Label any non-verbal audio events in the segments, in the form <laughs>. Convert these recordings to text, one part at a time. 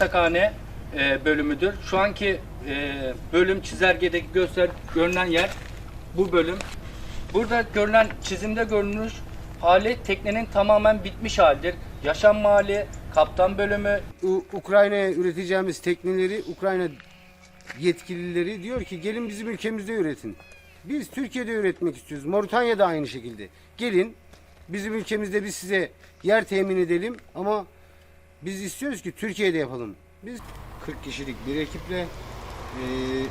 yatakhane e, bölümüdür. Şu anki e, bölüm çizelgedeki göster görünen yer bu bölüm. Burada görülen çizimde görünmüş hali teknenin tamamen bitmiş halidir. Yaşam hali, kaptan bölümü, U- Ukrayna'ya üreteceğimiz tekneleri Ukrayna yetkilileri diyor ki gelin bizim ülkemizde üretin. Biz Türkiye'de üretmek istiyoruz. Moritanya da aynı şekilde. Gelin bizim ülkemizde biz size yer temin edelim ama biz istiyoruz ki Türkiye'de yapalım. Biz 40 kişilik bir ekiple eee,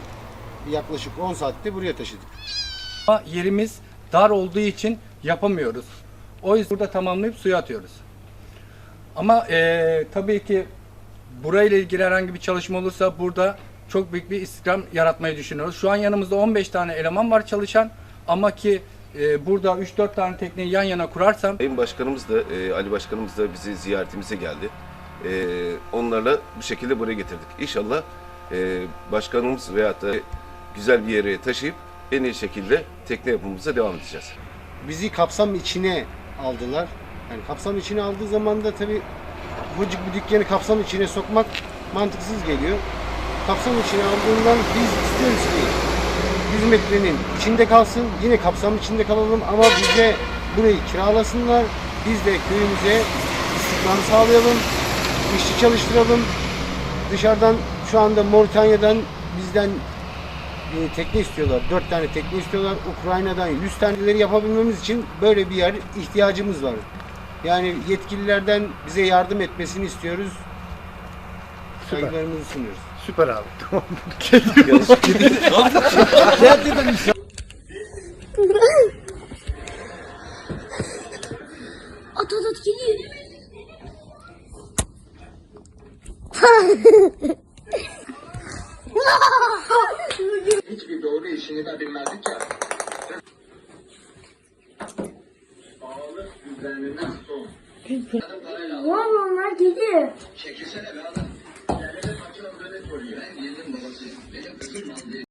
yaklaşık 10 saatte buraya taşıdık. Ama yerimiz dar olduğu için yapamıyoruz. O yüzden burada tamamlayıp suya atıyoruz. Ama eee, tabii ki burayla ilgili herhangi bir çalışma olursa burada çok büyük bir istihdam yaratmayı düşünüyoruz. Şu an yanımızda 15 tane eleman var çalışan ama ki eee, burada 3-4 tane tekneyi yan yana kurarsam Sayın Başkanımız da, e, Ali Başkanımız da bizi ziyaretimize geldi. E, onlarla bu şekilde buraya getirdik. İnşallah e, başkanımız veyahut da güzel bir yere taşıyıp en iyi şekilde tekne yapımımıza devam edeceğiz. bizi kapsam içine aldılar. Yani kapsam içine aldığı zaman da tabii ufacık bir dükkanı kapsam içine sokmak mantıksız geliyor. Kapsam içine aldığından biz istiyoruz ki 100 metrenin içinde kalsın. Yine kapsam içinde kalalım ama bize burayı kiralasınlar. Biz de köyümüze istihdam sağlayalım. İşçi çalıştıralım. Dışarıdan şu anda Moritanya'dan bizden e, tekne istiyorlar. 4 tane tekne istiyorlar. Ukrayna'dan 100 taneleri yapabilmemiz için böyle bir yer ihtiyacımız var. Yani yetkililerden bize yardım etmesini istiyoruz. Saygılarımızı sunuyoruz. Süper abi. <laughs> Tamam. At at at geliyor. Hiçbir doğru işini de bilmezdik ya. Bağlı üzerinden son. Oğlum onlar gidiyor. Çekilsene be adam. Yerlere saçma böyle soruyor. Ben yedim babası. Benim kızım